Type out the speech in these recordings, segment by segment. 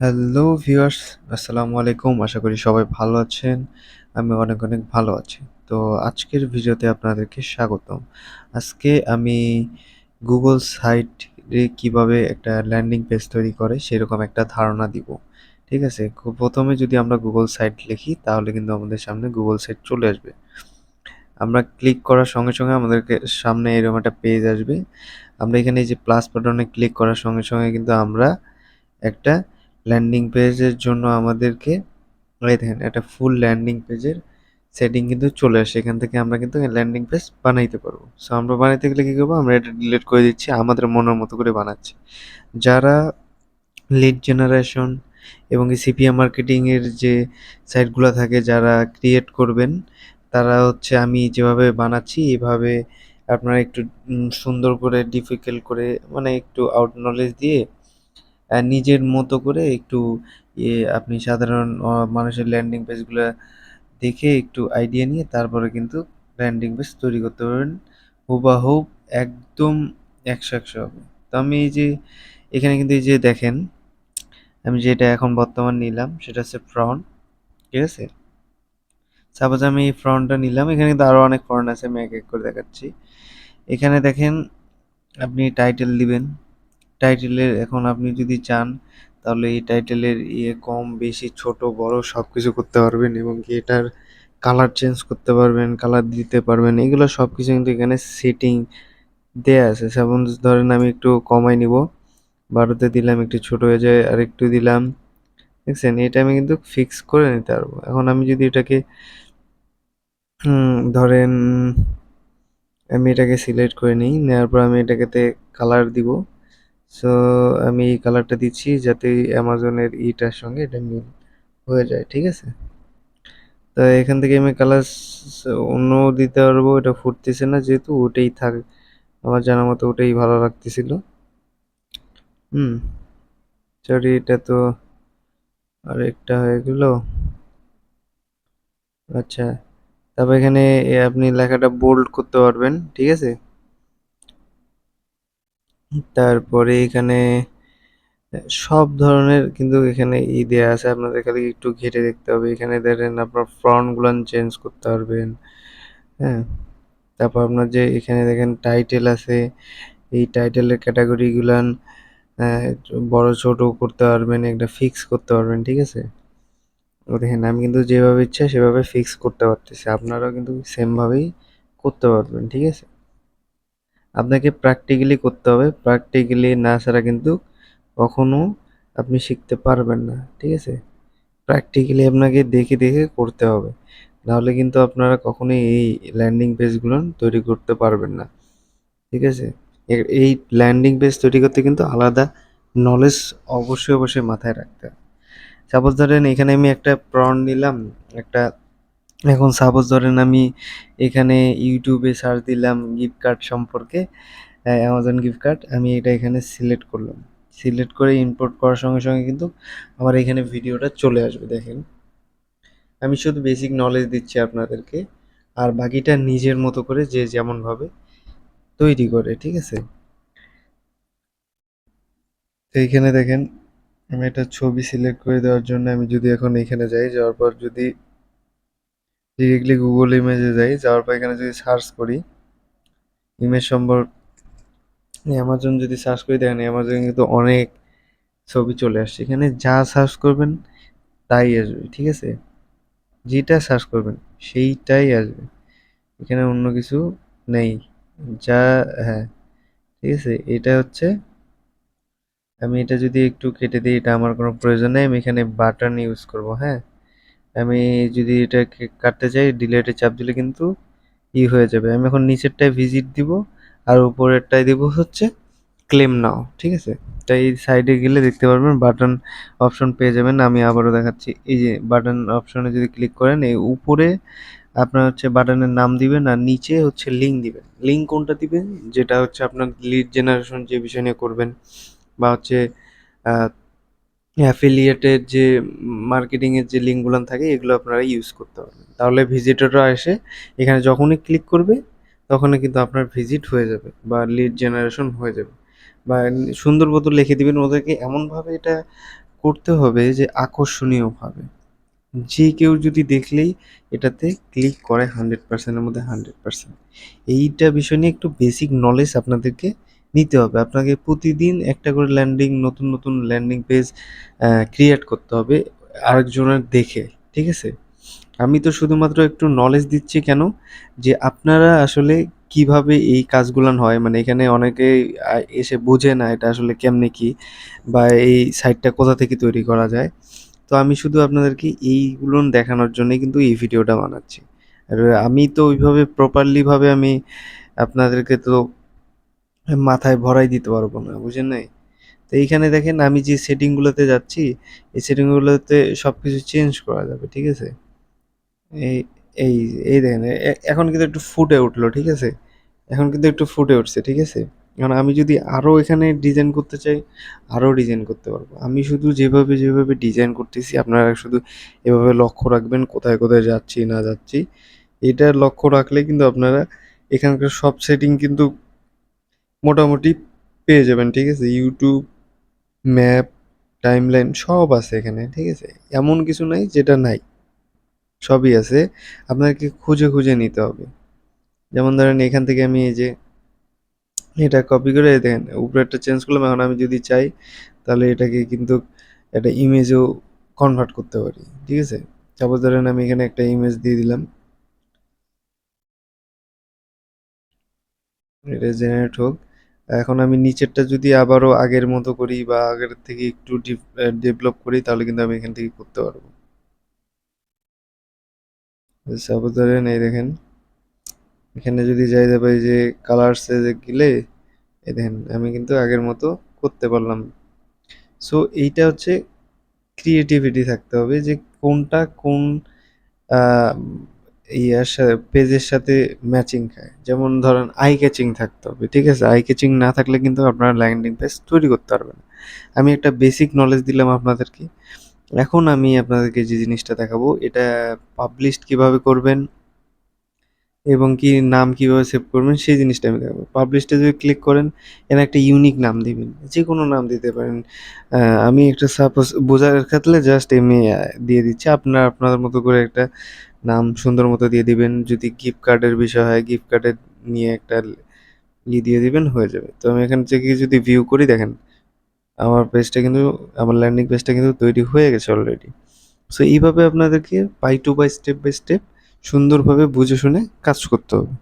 Hello viewers আসসালামু আলাইকুম আশা করি সবাই ভালো আছেন। আমি অনেক অনেক ভালো আছি। তো আজকের ভিডিওতে আপনাদেরকে স্বাগতম। আজকে আমি গুগল সাইটে কীভাবে একটা ল্যান্ডিং পেজ তৈরি করে সেরকম একটা ধারণা দিব। ঠিক আছে? প্রথমে যদি আমরা গুগল সাইট লিখি, তাহলে কিন্তু আমাদের সামনে গুগল সাইট চলে আসবে। আমরা ক্লিক করার সঙ্গে সঙ্গে আমাদেরকে সামনে এরকম একটা পেজ আসবে। আমরা এখানে যে প্লাস বাটনে ক্লিক করার সঙ্গে সঙ্গে কিন্তু আমরা একটা ল্যান্ডিং পেজের জন্য আমাদেরকে, এই দেখেন, একটা ফুল ল্যান্ডিং পেজের সেটিং কিন্তু চলে আসে। এখান থেকে আমরা কিন্তু ল্যান্ডিং পেজ বানাইতে পারব। সো আমরা বানাইতে গেলে কী করব? আমরা এটা ডিলিট করে দিচ্ছি, আমাদের মনের মতো করে বানাচ্ছি। যারা লিড জেনারেশন এবং সিপিএম মার্কেটিংয়ের যে সাইটগুলো থাকে, যারা ক্রিয়েট করবেন, তারা হচ্ছে আমি যেভাবে বানাচ্ছি, এভাবে আপনারা একটু সুন্দর করে ডিফিকাল্ট করে মানে একটু আউট নলেজ দিয়ে নিজের মতো করে একটু ইয়ে আপনি সাধারণ মানুষের ল্যান্ডিং পেজগুলো দেখে একটু আইডিয়া নিয়ে তারপরে কিন্তু ল্যান্ডিং পেজ তৈরি করতে পারবেন। হুবাহুব একদম একশো একশো হবে। তো আমি এই যে, এখানে কিন্তু এই যে দেখেন, আমি যেটা এখন বর্তমান নিলাম সেটা হচ্ছে ফ্রন্ট ঠিক আছে? সাপোজ আমি এই ফ্রন্টটা নিলাম, এখানে কিন্তু আরও অনেক ফ্রন্ট আছে, আমি এক এক করে দেখাচ্ছি। এখানে দেখেন, আপনি টাইটেল দিবেন। টাইটেলের এখন আপনি যদি চান, তাহলে এই টাইটেলের ইয়ে কম, বেশি, ছোট, বড় সব কিছু করতে পারবেন এবং কি এটার কালার চেঞ্জ করতে পারবেন কালার দিতে পারবেন। এগুলো সব কিছু কিন্তু এখানে সেটিং দেয়া আছে। সাপোজ ধরেন আমি একটু কমাই নিব। বারোতে দিলাম, একটু ছোট হয়ে যায় আর একটু দিলাম। দেখছেন? এটা আমি কিন্তু ফিক্স করে নিতে পারব। এখন আমি যদি এটাকে ধরেন আমি এটাকে সিলেক্ট করে নিই, নেওয়ার পর আমি এটাকে কালার দিব। সো আমি এই কালারটা দিচ্ছি যাতে অ্যামাজনের ইটার সঙ্গে এটা মিল হয়ে যায়, ঠিক আছে? তো এখান থেকে আমি কালার অন্য দিতে পারব, এটা ফুটতেছে না যেহেতু ওটাই থাক, আমার জানা মতো ওটাই ভালো লাগতেছিল। হুম সরি এটা তো আরেকটা হয়ে গেল। আচ্ছা তারপর এখানে আপনি লেখাটা বোল্ড করতে পারবেন, ঠিক আছে? তারপরে এখানে, সব ধরনের কিন্তু এখানে ই দেওয়া আছে। আপনাদের খালি একটু ঘেটে দেখতে হবে। এখানে দেখেন আপনার ফ্রন্টগুলান চেঞ্জ করতে পারবেন। হ্যাঁ? তারপর আপনার যে এখানে দেখেন টাইটেল আছে। এই টাইটেলের ক্যাটাগরিগুলান বড় ছোট করতে পারবেন, একটা ফিক্স করতে পারবেন, ঠিক আছে? দেখেন, আমি কিন্তু যেভাবে ইচ্ছা সেভাবে ফিক্স করতে পারতেছি। আপনারাও কিন্তু সেমভাবেই করতে পারবেন, ঠিক আছে? আপনাকে প্র্যাকটিক্যালি করতে হবে। প্র্যাকটিক্যালি না ছাড়া কিন্তু কখনো আপনি শিখতে পারবেন না, ঠিক আছে? প্র্যাকটিক্যালি আপনাকে দেখে দেখে করতে হবে। নাহলে কিন্তু আপনারা কখনোই এই ল্যান্ডিং পেজগুলো তৈরি করতে পারবেন না, ঠিক আছে? এই ল্যান্ডিং পেজ তৈরি করতে কিন্তু আলাদা নলেজ অবশ্যই অবশ্যই মাথায় রাখতে হবে। সাপোজ ধরেন এখানে আমি একটা প্রন নিলাম, একটা এখন সাপোজ ধরেন আমি এখানে ইউটিউবে সার্চ দিলাম গিফট কার্ড সম্পর্কে অ্যামাজন গিফট কার্ড আমি এটা এখানে সিলেক্ট করলাম। সিলেক্ট করে ইম্পোর্ট করার সঙ্গে সঙ্গে কিন্তু আমার এখানে ভিডিওটা চলে আসবে, দেখেন। আমি শুধু বেসিক নলেজ দিচ্ছি আপনাদেরকে, আর বাকিটা নিজের মতো করে যে যেমনভাবে তৈরি করে, ঠিক আছে? এইখানে দেখেন, আমি একটা ছবি সিলেক্ট করে দেওয়ার জন্য আমি যদি এখন এখানে যাই, যাওয়ার পর যদি ডিরেক্টলি গুগল ইমেজে যাই, যাওয়ার পর এখানে যদি সার্চ করি ইমেজ সম্পর্ক অ্যামাজন যদি সার্চ করি, দেখেন অ্যামাজন কিন্তু অনেক ছবি চলে আসছে। এখানে যা সার্চ করবেন, তাই আসবে, ঠিক আছে? যেটা সার্চ করবেন, সেইটাই আসবে। এখানে অন্য কিছু নেই। যা হ্যাঁ ঠিক আছে? এটা হচ্ছে, আমি এটা যদি একটু কেটে দিই, এটা আমার কোনো প্রয়োজন নেই, আমি এখানে বাটন ইউজ করব হ্যাঁ? আমি যদি এটা কাটতে চাই ডিলেটে চাপ দিলে কিন্তু ই হয়ে যাবে। আমি এখন নিচেরটায় ভিজিট দিব আর উপরেরটায় দিব হচ্ছে ক্লেম নাও ঠিক আছে? তাই সাইডে গেলে দেখতে পারবেন বাটন অপশন পেয়ে যাবেন। আমি আবারও দেখাচ্ছি। এই যে বাটন অপশনে যদি ক্লিক করেন, এই উপরে আপনার হচ্ছে বাটনের নাম দিবেন আর নিচে হচ্ছে লিঙ্ক দিবেন। লিঙ্ক কোনটা দিবেন? যেটা হচ্ছে আপনার লিড জেনারেশন যে বিষয় নিয়ে করবেন বা হচ্ছে অ্যাফিলিয়েটের যে মার্কেটিংয়ের যে লিঙ্কগুলো থাকে, এগুলো আপনারা ইউজ করতে পারবেন। তাহলে ভিজিটররা এসে এখানে যখনই ক্লিক করবে, তখনই কিন্তু আপনার ভিজিট হয়ে যাবে বা লিড জেনারেশন হয়ে যাবে। বা সুন্দর মতো লিখে দিবেন ওদেরকে, এমনভাবে এটা করতে হবে যে আকর্ষণীয়ভাবে। যে কেউ যদি দেখলেই এটাতে ক্লিক করে হান্ড্রেড পার্সেন্টের মধ্যে হান্ড্রেড পার্সেন্ট এইটা বিষয় নিয়ে একটু বেসিক নলেজ আপনাদেরকে নিতে হবে। আপনাকে প্রতিদিন একটা করে ল্যান্ডিং নতুন নতুন ল্যান্ডিং পেজ ক্রিয়েট করতে হবে আরেকজনের দেখে, ঠিক আছে? আমি তো শুধুমাত্র একটু নলেজ দিচ্ছি কেন? যে আপনারা আসলে কীভাবে এই কাজগুলান হয়? মানে এখানে অনেকে এসে বোঝে না এটা আসলে কেমনে কি বা এই সাইটটা কোথা থেকে তৈরি করা যায়। তো আমি শুধু আপনাদেরকে এইগুলো দেখানোর জন্যই কিন্তু এই ভিডিওটা বানাচ্ছি। আর আমি তো ওইভাবে প্রপারলিভাবে আমি আপনাদেরকে তো মাথায় ভরাই দিতে পারব না, বুঝেন নাই? তো এইখানে দেখেন আমি যে সেটিংগুলোতে যাচ্ছি, এই সেটিংগুলোতে সব কিছু চেঞ্জ করা যাবে, ঠিক আছে? এই এই এই দেখেন এখন কিন্তু একটু ফুটে উঠল, ঠিক আছে? এখন কিন্তু একটু ফুটে উঠছে, ঠিক আছে? কারণ আমি যদি আরও এখানে ডিজাইন করতে চাই আরও ডিজাইন করতে পারব। আমি শুধু যেভাবে যেভাবে ডিজাইন করতেছি, আপনারা শুধু এভাবে লক্ষ্য রাখবেন, কোথায় কোথায় যাচ্ছি, না যাচ্ছি। এটা লক্ষ্য রাখলে কিন্তু আপনারা এখানকার সব সেটিং কিন্তু মোটামুটি পেয়ে যাবেন, ঠিক আছে? ইউটিউব ম্যাপ টাইমলাইন সব আছে এখানে, ঠিক আছে? এমন কিছু নাই যেটা নাই। সবই আছে। আপনাকে খুঁজে খুঁজে নিতে হবে। যেমন ধরেন এখান থেকে আমি এই যে এটা কপি করে দেখেন উপরেরটা চেঞ্জ করলাম, এখন আমি যদি চাই, তাহলে এটাকে কিন্তু একটা ইমেজও কনভার্ট করতে পারি, ঠিক আছে? সাপোজ ধরেন আমি এখানে একটা ইমেজ দিয়ে দিলাম। এটা জেনারেট হোক। এখন আমি নিচেরটা যদি আবারও আগের মতো করি বা আগের থেকে একটু ডেভেলপ করি, তাহলে কিন্তু আমি এখান থেকে করতে পারব। সাপোজ ধরেন এই দেখেন, এখানে যদি যাই যাবে যে কালার্সে গেলে, এই দেখেন, আমি কিন্তু আগের মতো করতে পারলাম। সো এইটা হচ্ছে ক্রিয়েটিভিটি থাকতে হবে যে কোনটা কোন ইয়ার সাথে পেজের সাথে ম্যাচিং খায়। যেমন ধরেন আই ক্যাচিং থাকতে হবে, ঠিক আছে? আই ক্যাচিং না থাকলে কিন্তু আপনারা ল্যান্ডিং পেজ তৈরি করতে পারবেন না। আমি একটা বেসিক নলেজ দিলাম আপনাদেরকে। এখন আমি আপনাদেরকে যে জিনিসটা দেখাবো, এটা পাবলিশড কীভাবে করবেন এবং কি নাম কীভাবে সেভ করবেন, সেই জিনিসটা আমি দেখাবো। পাবলিশটা যদি ক্লিক করেন এখানে একটা ইউনিক নাম দিবেন। যে কোনো নাম দিতে পারেন। আমি একটা সাপোজ বোঝার ক্ষেত্রে জাস্ট এমনি দিয়ে দিচ্ছি। আপনার আপনাদের মতো করে একটা নাম সুন্দর মতো দিয়ে দিবেন। যদি গিফট কার্ডের বিষয় হয় গিফট কার্ডের নিয়ে একটা ই দিয়ে দিবেন, হয়ে যাবে। তো আমি এখান থেকে যদি ভিউ করি, দেখেন, আমার পেজটা কিন্তু, আমার ল্যান্ডিং পেজটা কিন্তু তৈরি হয়ে গেছে অলরেডি সো এইভাবে আপনাদেরকে by to by step by step সুন্দরভাবে বুঝে শুনে কাজ করতে হবে।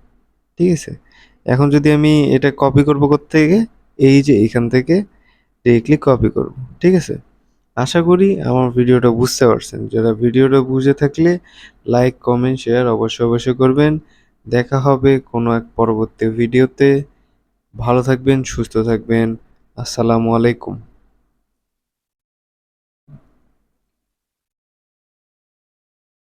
ঠিক আছে? এখন যদি আমি এটা কপি করব থেকে এই যে এখান থেকে ডিরেক্টলি কপি করব। ঠিক আছে? আশা করি আমার ভিডিওটা বুঝতে পারছেন। যারা ভিডিওটা বুঝে থাকলে লাইক, কমেন্ট, শেয়ার অবশ্যই অবশ্যই করবেন। দেখা হবে কোনো এক পরবর্তী ভিডিওতে। ভালো থাকবেন, সুস্থ থাকবেন। আসসালামু আলাইকুম।